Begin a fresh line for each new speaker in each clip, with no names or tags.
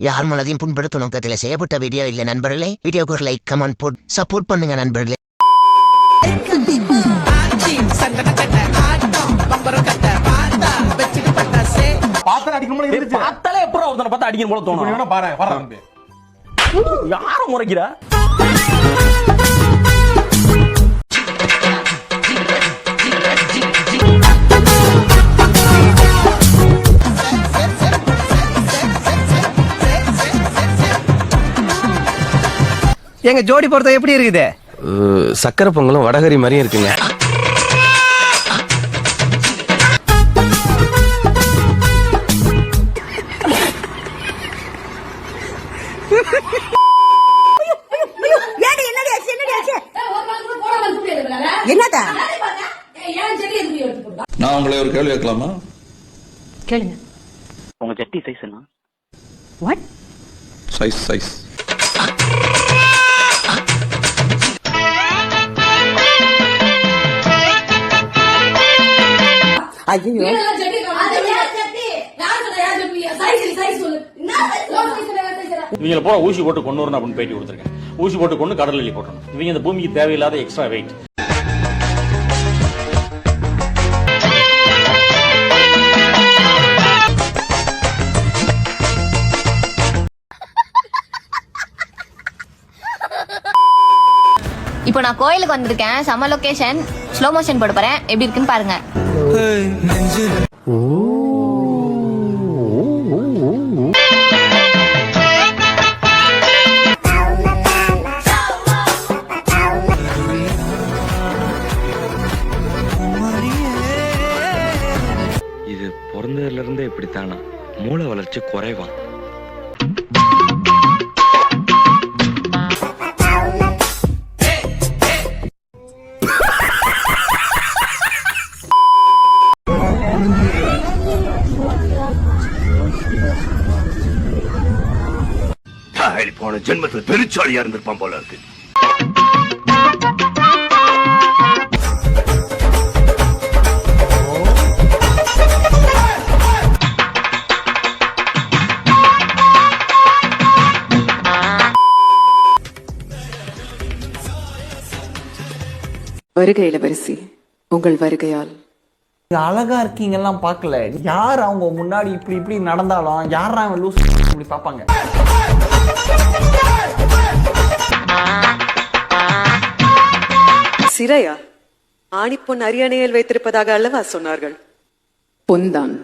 யார் மனதையும் புண்படுத்தும் நோக்கத்தில் செய்யப்பட்ட வீடியோ இல்ல நண்பர்களே. வீடியோக்கு ஒரு லைக் கமெண்ட் போட் சப்போர்ட் பண்ணுங்க நண்பர்களே.
பார்த்தாலே எப்பறம் ஒருத்தனை பார்த்தா அடிக்கணும் போல தோணும்.
பாரு வர தம்பி
யார முறைக்கிறா?
எங்க ஜோடி பொறுத்த எப்படி இருக்குது?
சக்கரை பொங்கலும் வடகரி மாதிரியும் இருக்குங்க.
என்னடி
நான் உங்களை ஒரு கேள்வி கேட்கலாமா?
கேளுங்க.
உங்க ஜட்டி சைஸ் என்ன?
வாட்
சைஸ் சைஸ்
ஐயோ
இவங்கள போல ஊசி போட்டு கொண்டு வரணும் அப்படின்னு பேட்டி கொடுத்துருக்கேன். ஊசி போட்டு கொண்டு கடல் எலி போட்டணும். இவங்க இந்த பூமிக்கு தேவையில்லாத எக்ஸ்ட்ரா வெயிட்
இப்போ நான் கோயிலுக்கு வந்திருக்கேன். சம்ம லொகேஷன் ஸ்லோ மோஷன் போட போறேன். எப்படி இருக்குன்னு பாருங்க.
இது பிறந்ததுல இருந்தே இப்படித்தானா? மூளை வளர்ச்சி குறைவான்
போன ஜென்மத்துல பெருச்சாலியா இருந்திருப்பான் போல இருக்கு.
வருகை இளவரசி உங்கள் வருகையால்.
அழகா இருக்கீங்கலாம் பார்க்கல. யார் அவங்க முன்னாடி இப்படி இப்படி நடந்தாலும் யாரா அவன் லூஸ் இப்படி பார்ப்பாங்க?
சிறையா ஆணிப்பொன் அரியணையில் வைத்திருப்பதாக அல்லவா சொன்னார்கள்? பொன்தான்.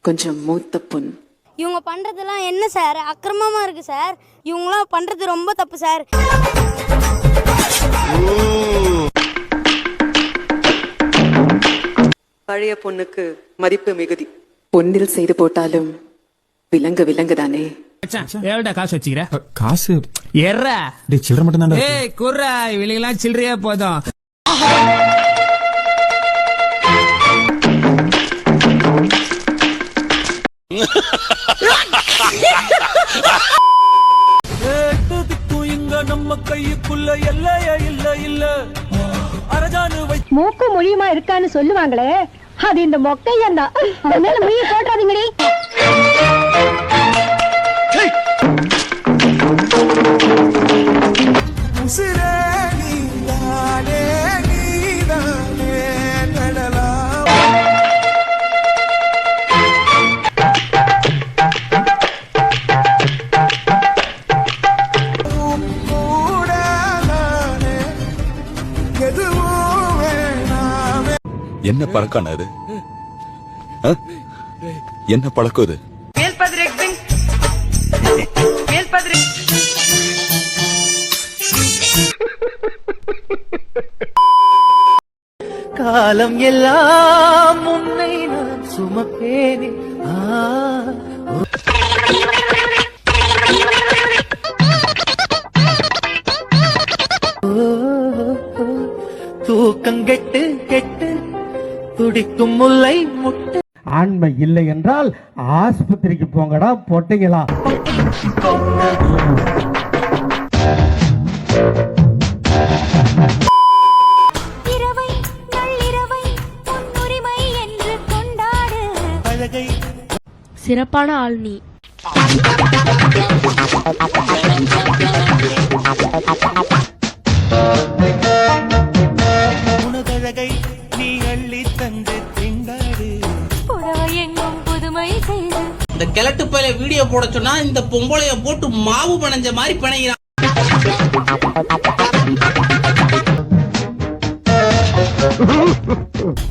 கொஞ்சம் மூத்த பொன்.
இவங்க பண்றதெல்லாம் என்ன சார்? அக்கிரமமா இருக்கு சார். இவங்களாம் பண்றது ரொம்ப தப்பு சார்.
பழைய பொண்ணுக்கு மதிப்பு மிகுதி. பொன்னில் செய்து போட்டாலும் விலங்கு விலங்குதானே?
எவ்வளோடா காசு வச்சுக்கிற?
காசு?
எர்ரா
டேய் சில்லற மட்டும் தான்
ஏய் குர்ரா இவளுங்கெல்லாம் சில்லறையா போதும்.
மூக்கு மொழியுமா இருக்கான்னு சொல்லுவாங்களே. அது இந்த மொக்கையன் தான் அதனால மொழிய போட்டாதீங்கடி
என்ன பழக்கம் அது? என்ன பழக்கம் இது
காலம் எல்லாம் உன்னை நான் சுமப்பேனே. ஆ தூக்கங்கெட்டு கெட்டு துடிக்கும் முல்லை முட்டு. ஆண்மை இல்லை என்றால் ஆஸ்பத்திரிக்கு போங்கடா பொட்டைகளா
சிறப்பான ஆள் நீ.
எங்கும்
இந்த கிழட்டு பையில வீடியோ போட சொன்னா இந்த பொம்பளைய போட்டு மாவு பணைஞ்ச மாதிரி பிணைகிறான்.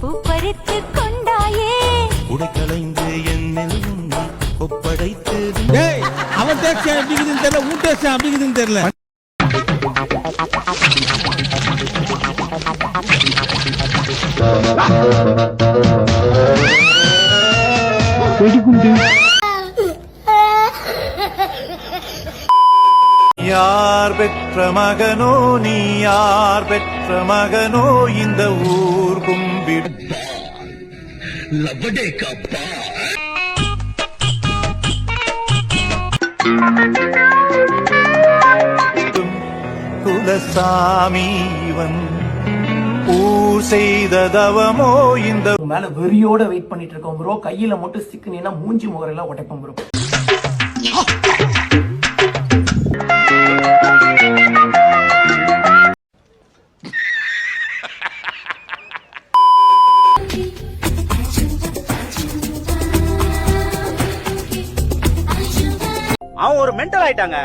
பூப்பறித்து கொண்டாயே.
அவன் டேக்ஸ் அப்படிங்குதுன்னு தெரியல உன் டேக்ஸ் அப்படிங்குதுன்னு தெரியல.
யார் பெற்ற மகனோ நீ யார் பெற்ற மகனோ இந்த ஊர் கும்பிடு குலசாமி இவன் ஊர் செய்த தவமோ இந்த
மேல வெறியோட வெயிட் பண்ணிட்டு இருக்கோம் ப்ரோ கையில மட்டும் சிக்கினா மூஞ்சி முகரெல்லாம் உடைப்போம் ப்ரோ
ஆயிட்டாங்க.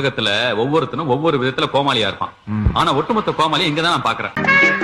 உலகத்துல ஒவ்வொருத்தனும் ஒவ்வொரு விதத்துல கோமாளியா இருப்பான். ஆனா ஒட்டுமொத்த கோமாளி இங்கதான் நான் பாக்குறேன்.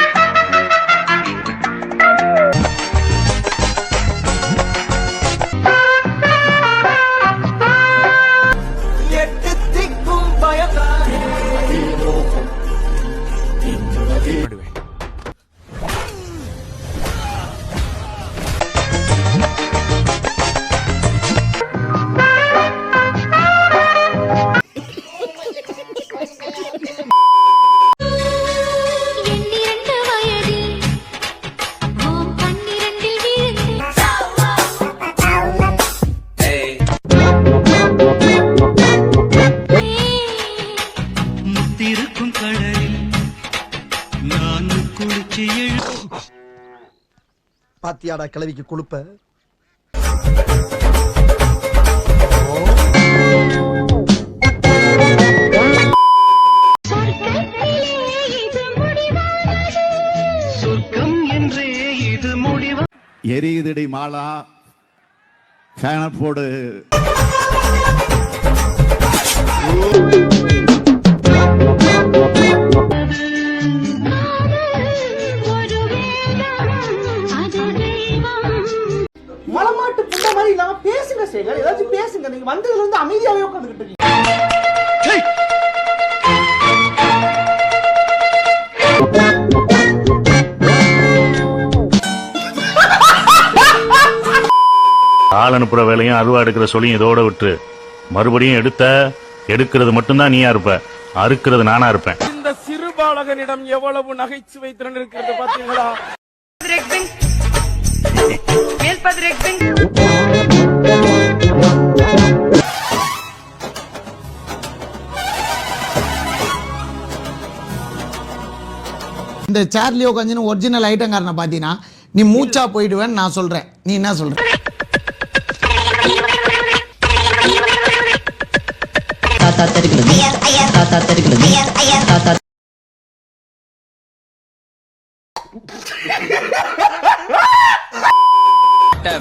பாத்தியாடா கிளவிக்கு கொழுப்ப? எரியுதடி மாலா ஃபேன போடு.
ஆள் அனுப்புற வேலையும் அருவா எடுக்கிற சொல்லியும் இதோட விட்டு மறுபடியும் எடுத்த எடுக்கிறது மட்டும்தான் நீயா இருப்ப. அறுக்கிறது நானா இருப்பேன்.
இந்த சிறுபாலகனிடம் எவ்வளவு நகைச்சுவை திறன் இருக்கிறது பாத்தீங்களா
இந்த சேர்லயோ கொஞ்சம் ஒரிஜினல் ஐட்டங்காரனை பார்த்தீங்கன்னா நீ மூச்சா போயிடுவேன்னு நான் சொல்றேன். நீ என்ன சொல்ற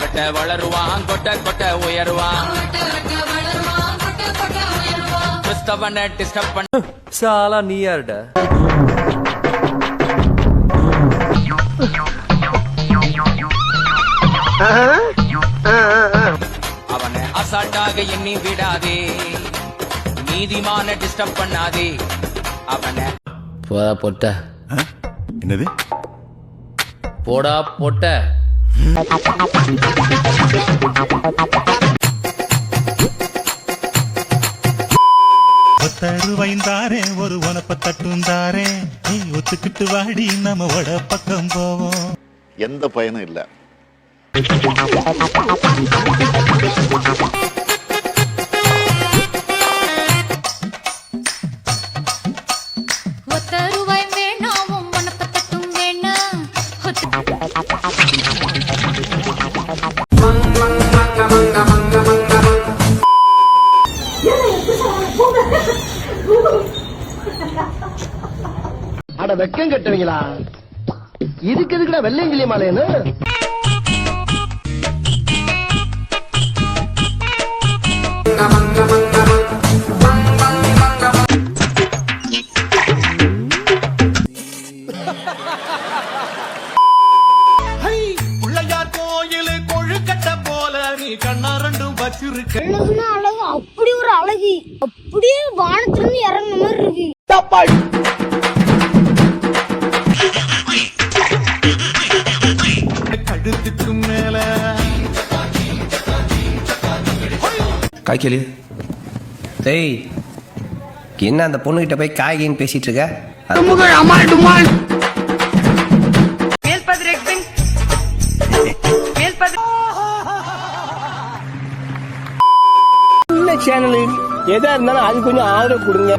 வெட்ட வளருவான் கொட்ட கொட்ட உயருவான். கிறிஸ்தவனை டிஸ்டர்ப் பண்ண சாலா நீ யாருடா? அவனை அசால்ட்டாக எண்ணி விடாதே. நீதிமான டிஸ்டர்ப் பண்ணாதே. அவனை.
போதா பொட்ட.
என்னது?
போடா பொட்ட.
ஒத்தருவைந்தாரே ஒரு உனப்ப தட்டுந்தாரே. நீ ஒத்துக்கிட்டு வாடி நம்ம வட பக்கம் போவோம்.
எந்த பயனும் இல்ல.
அட வெக்கம் கட்டுவீங்களா? இதுக்கு எதுக்குடா வெள்ளையங்கிலி மாலையன்னு
பிள்ளையார் கோயிலு கொழுக்கட்டை போல நீ கண்ணா ரெண்டும் வச்சிருக்க
அழகு அப்படி ஒரு அழகு. அப்படியே வானத்திலிருந்து இறங்குன மாதிரி இருக்கு.
காய்கறி? டேய் என்ன அந்த பொண்ணுகிட்ட போய் காய்கறின்னு பேசிட்டு இருக்க?
சேனல் எதா இருந்தாலும் அது கொஞ்சம் ஆதரவு கொடுங்க.